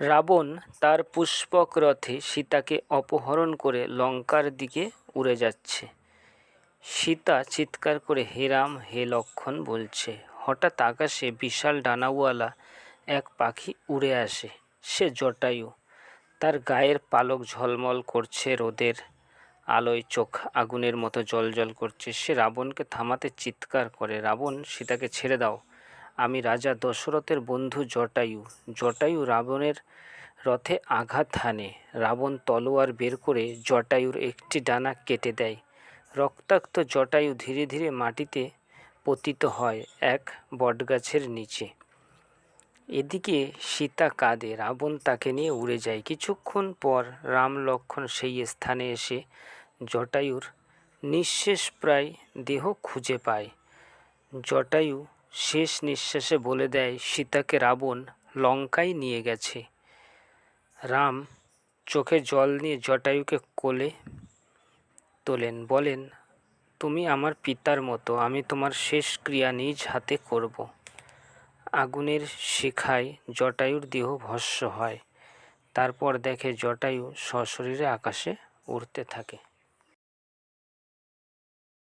রাবণ তার পুষ্পক রথে সীতাকে অপহরণ করে লঙ্কার দিকে উড়ে যাচ্ছে। সীতা চিৎকার করে, হে রাম, হে লক্ষণ বলছে। হঠাৎ আকাশে বিশাল ডানাওয়ালা এক পাখি উড়ে আসে। সে জটায়ু। তার গায়ের পালক ঝলমল করছে, রোদের আলোয় চোখ আগুনের মতো জ্বলজ্বল করছে। সে রাবণকে থামাতে চিৎকার করে, রাবণ, সীতাকে ছেড়ে দাও। আমি রাজা দশরথের বন্ধু জটায়ু। জটায়ু রাবণের রথে আঘাত হানে। রাবণ তলোয়ার বের করে জটায়ুর একটি ডানা কেটে দেয়। রক্তাক্ত জটায়ু ধীরে ধীরে মাটিতে পতিত হয় এক বটগাছের নিচে। এদিকে সীতা কাঁদে। রাবণ তাকে নিয়ে উড়ে যায়। কিছুক্ষণ পর রাম লক্ষণ সেই স্থানে এসে জটায়ুর নিঃশেষ প্রায় দেহ খুঁজে পায়। জটায়ু শেষ নিঃশ্বাসে বলে দেয়, সীতাকে রাবণ লঙ্কায় নিয়ে গেছে। রাম চোখে জল নিয়ে জটায়ুকে কোলে তোলেন, বলেন, তুমি আমার পিতার মতো, আমি তোমার শেষ ক্রিয়া নিজ হাতে করব। আগুনের শিখায় জটায়ুর দেহ ভস্ম হয়। তারপর দেখে জটায়ু সশরীরে আকাশে উড়তে থাকে।